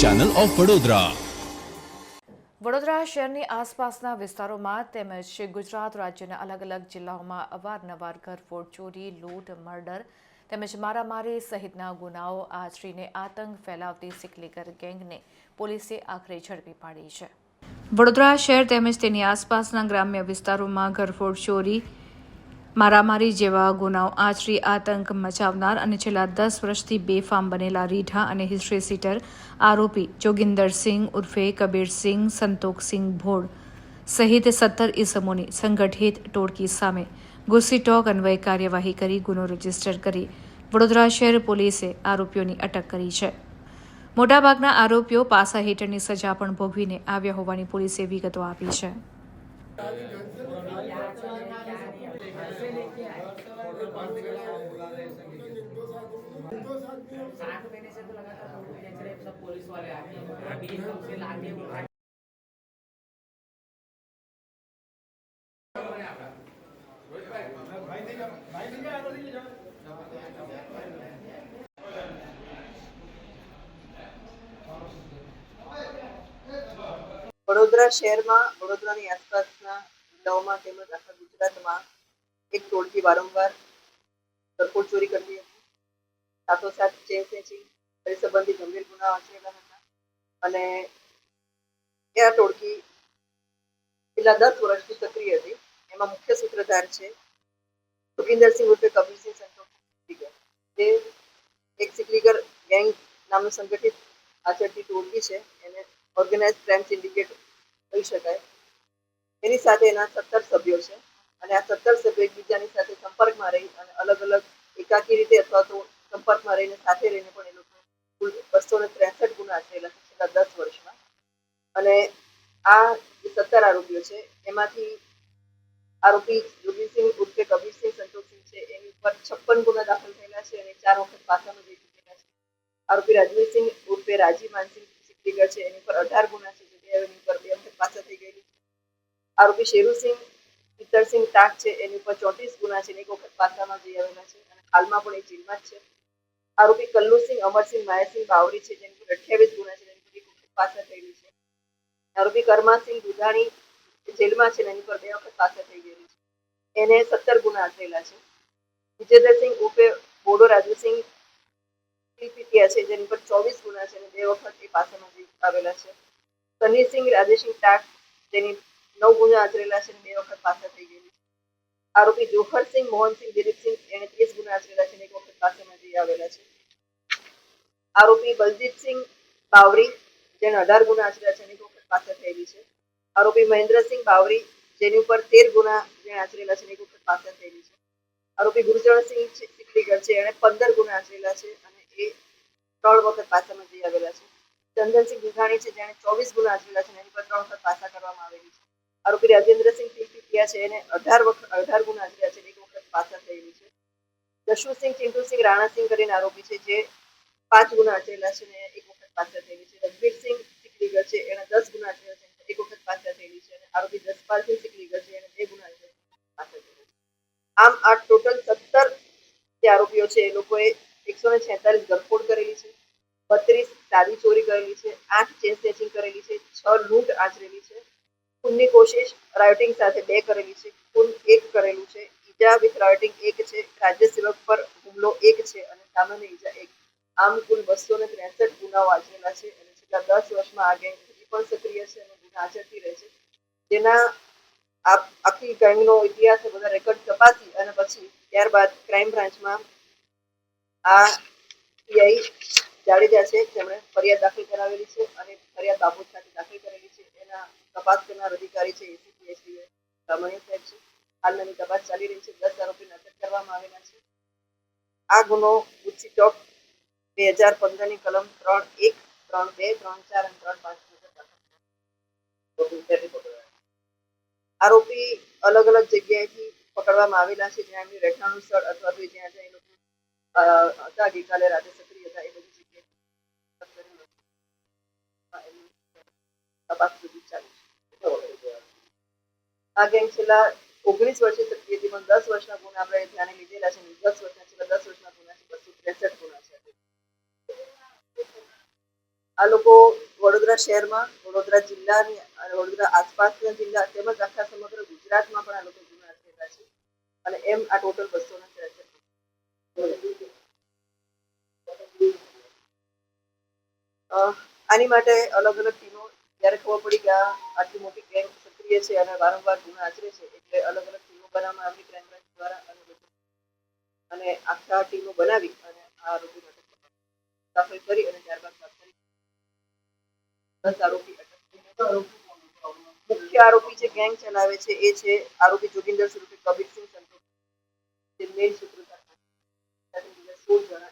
Channel of Vadodara Vadodara શહેરની આસપાસના વિસ્તારોમાં તેમજ ગુજરાત રાજ્યના અલગ અલગ જિલ્લાઓમાં અવારનવાર ઘરફોડ, ચોરી, લૂંટ, મર્ડર તેમજ મારામારી સહિતના ગુનાઓ આચરીને આતંક ફેલાવતી સિકલીગર ગેંગને પોલીસે આખરે ઝડપી પાડી છે. વડોદરા શહેર તેમજ તેની આસપાસના ગ્રામ્ય વિસ્તારોમાં ઘરફોડ, ચોરી મારામારી જેવા ગુનાઓ આચરી આતંક મચાવનાર અને છેલ્લા દસ વર્ષથી બેફામ બનેલા રીઢા અને હિસ્ટ્રી સીટર આરોપી જોગિંદરસિંહ ઉર્ફે કબીરસિંહ સંતોકસિંહ ભોળ સહિત સત્તર ઇસમોની સંગઠિત ટોળકી સામે ગુસ્સીટોક અન્વયે કાર્યવાહી કરી, ગુનો રજિસ્ટર કરી. વડોદરા શહેર પોલીસે આરોપીઓની અટક કરી છે. મોટાભાગના આરોપીઓ પાસા હેઠળની સજા પણ ભોગવીને આવ્યા હોવાની પોલીસે વિગતો આપી છે. आठ महीने से तो लगातार फोटो खींच रहे सब पुलिस वाले आके अभी हमसे लाके वो વડોદરા શહેરમાં વડોદરાની આસપાસના જિલ્લાઓમાં તેમજ આખા ગુજરાતમાં એક ટોળકી વારંવાર સરકોટ ચોરી કરતી હતી. સાથોસાથ ચેન સ્નેચિંગ કરી સંબંધી ગંભીર ગુનાઓ આચરેલા અને એ આ ટોળકી છેલ્લા દસ વર્ષથી સક્રિય હતી. એમાં મુખ્ય સૂત્રધાર છે સુખિન્દરસિંહ ઉર્ફે કબીરસિંહ સંતોષ જે એક સિકલીગર ગેંગ નામનું સંગઠિત આચરતી ટોળકી છે. એને ઓર્ગેનાઇઝ ક્રાઇમ સિન્ડિકેટ કહી શકાય. એની સાથે એના સત્તર સભ્યો છે. અને આ સત્તર સભ્યો એકબીજાની સાથે સંપર્કમાં રહી અને અલગ અલગ એકાકી રીતે અથવા તો સંપર્કમાં રહીને સાથે રહીને પણ એ લોકો કુલ બસો ને ત્રેસઠ ગુના આચરેલા છે છેલ્લા દસ વર્ષમાં. અને આ જે સત્તર આરોપીઓ છે, એમાંથી આરોપી યોગીસિંહ ઉર્ફે કબીરસિંહ સંતોષસિંહ છે, એની ઉપર છપ્પન ગુના દાખલ થયેલા છે અને ચાર વખત પાસામાં જઈ ચૂકેલા છે. આરોપી રાજવીરસિંહ ઉર્ફે રાજી માનસિંહ સિકલીગર છે, એની પર અઢાર ગુના છે, જે એની ઉપર બે વખત પાછા થઈ ગયેલી આરોપી શેરુસિંહ પિત્તરસિંહ તાક છે, એની ઉપર ચોત્રીસ ગુના છે એક વખત પાસામાં જઈ આવેલા છે અને હાલમાં પણ એ જેલમાં જ છે. આરોપી કલ્લુસિંહ અમરસિંહ માયાસિંહ બાવરી છે, જેની પર અઠ્યાવીસ ગુના છે જેની એક વખત પાછા થયેલી છે. આરોપી કર્માસિંહ દુધાણી જેલમાં છે એની પર બે વખત પાછા થઈ ગયેલી છે. એને સત્તર ગુના થયેલા છે. વિજયદરસિંહ ઉપે બોડો રાજુસિંહ પીપીટીયા છે, જેની પર ચોવીસ ગુના છે અને બે વખત એ પાસામાં આવેલા છે. સનીસિંહ રાજેસિંહ ટાક જેની નવ ગુના આચરેલા છે બે વખત પાછા થઈ ગયેલી છે. આરોપી જોહરસિંહ, મોહનસિંહ, દિલીપસિંહ એને ત્રીસ ગુના આચરેલા છે એક વખત પાસામાં જઈ આવેલા છે. આરોપી બલજીતસિંહ બાવરી જેને અઢાર ગુના આચરેલા છે અને એક વખત પાછા થયેલી છે. આરોપી મહેન્દ્રસિંહ બાવરી, જેની ઉપર તેર ગુના જેને આચરેલા છે એક વખત પાછા થયેલી છે. આરોપી ગુરુચરણસિંહ સિકલીગર છે, એણે પંદર ગુના આચરેલા છે અને એ ત્રણ વખત પાછામાં જઈ આવેલા છે. ચંદનસિંહ ગુઘાણી છે, જેણે ચોવીસ ગુના આચરેલા છે એની પર ત્રણ વખત પાછા કરવામાં આવેલી છે. આરોપી રાજેન્દ્રસિંહ પીપીટીયા છે એને અઢાર વખત અઢાર ગુના આચર્યા છે એક વખત પાછા થયેલી છે. જશુસિંહ ચિંટુસિંહ રાણાસિંહ કરીને આરોપી છે જે પાંચ ગુના આચરેલા છે ને એક વખત પાછા થયેલી છે. રઘબીરસિંહ સિકલીગર છે એને દસ ગુના આચરેલા છે, એક વખત પાછા થયેલી છે અને આરોપી જસપાલસિંહ સિકલીગર છે એને બે ગુના પાછા થયેલા છે. આમ આ ટોટલ સત્તર જે આરોપીઓ છે, એ લોકોએ એકસો ને છેતાલીસ ઘરફોડ કરેલી છે, બત્રીસ ચાવી ચોરી કરેલી છે, આઠ ચેન સ્નેચિંગ કરેલી છે, છ લૂંટ આચરેલી છે ખૂનની કોશિશ રાયોટિંગ સાથે બે કરેલી છે. ખૂન એક કરેલું છે. ઈજા વિથ રાયોટિંગ એક છે. રાજ્ય સેવક પર હુમલો એક છે અને સામાન્ય ઈજા એક. આમ કુલ બસો ને ત્રેસઠ ગુનાઓ આચરેલા છે અને છેલ્લા દસ વર્ષમાં આ ગેંગ હજી પણ સક્રિય છે અને ગુના આચરતી રહે છે. જેના આખી ગેંગનો ઇતિહાસ બધા રેકોર્ડ તપાસી અને પછી ત્યારબાદ ક્રાઇમ બ્રાન્ચમાં આ પીઆઈ જાડેજા છે. તેમણે ફરિયાદ દાખલ કરાવેલી છે અને ફરિયાદ બાબત સાથે દાખલ કરેલી છે. એના તપાસ કરનાર અધિકારી છે એસીપી એસડી રમણીય સાહેબ છે હાલ એની તપાસ ચાલી રહી છે, દસ આરોપીને અટક કરવામાં આવેલા છે. આ ગુનો ગુચ્છી ચોક બે હજાર પંદરની કલમ ત્રણ એક, ત્રણ બે, ત્રણ ચાર અને ત્રણ પાંચ આરોપી અલગ અલગ જગ્યાએથી પકડવામાં આવેલા છે, જ્યાં એમની રહેઠાણનું સ્થળ અથવા તો જ્યાં જ્યાં એ લોકો હતા, ગઈકાલે રાતે સક્રિય હતા, એ બધી જગ્યાએ તપાસ સુધી ચાલુ છે. આ ગેંગ છેલ્લા ઓગણીસ વર્ષે સક્રિય પણ દસ વર્ષના ગુના આપણે ધ્યાને લીધેલા છે દસ વર્ષના છેલ્લા દસ વર્ષના ગુના છે, બસો ત્રેસઠ ગુના છે. આ લોકો વડોદરા શહેરમાં, વડોદરા જિલ્લાની વડોદરા આસપાસના જિલ્લા તેમજ આખા સમગ્ર ગુજરાતમાં પણ આ લોકો ગુના થયેલા છે. અને એમ આ ટોટલ બસો ને આની માટે અલગ અલગ જ્યારે ખબર પડી કે આટલી મોટી ગેંગ સક્રિય છે અને વારંવાર ગુના આચરે છે એટલે અલગ અલગ ટીમો બનાવવામાં આવી ક્રાઇમ બ્રાન્ચ દ્વારા અને આખા ટીમો બનાવી અને આ આરોપી દાખલ કરી અને ત્યારબાદ દસ આરોપી મુખ્ય આરોપી જે ગેંગ ચલાવે છે એ છે આરોપી જોગિંદર સ્વરૂપે કબીરસિંહ સંતોષ જે સૂત્રધાર સોળ જણા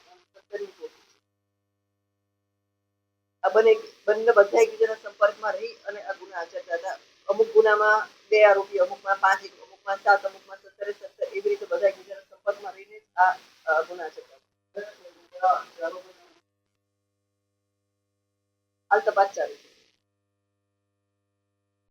આ બંને બંને બધા એકબીજાના સંપર્કમાં રહી અને આ ગુના આચરતા હતા. અમુક ગુનામાં બે આરોપી, અમુકમાં પાંચ અમુકમાં સાત, અમુકમાં સત્તરે, સત્તર, એવી રીતે બધા એકબીજાના સંપર્કમાં રહીને આ ગુના આચરતા હાલ તપાસ ચાલુ છે.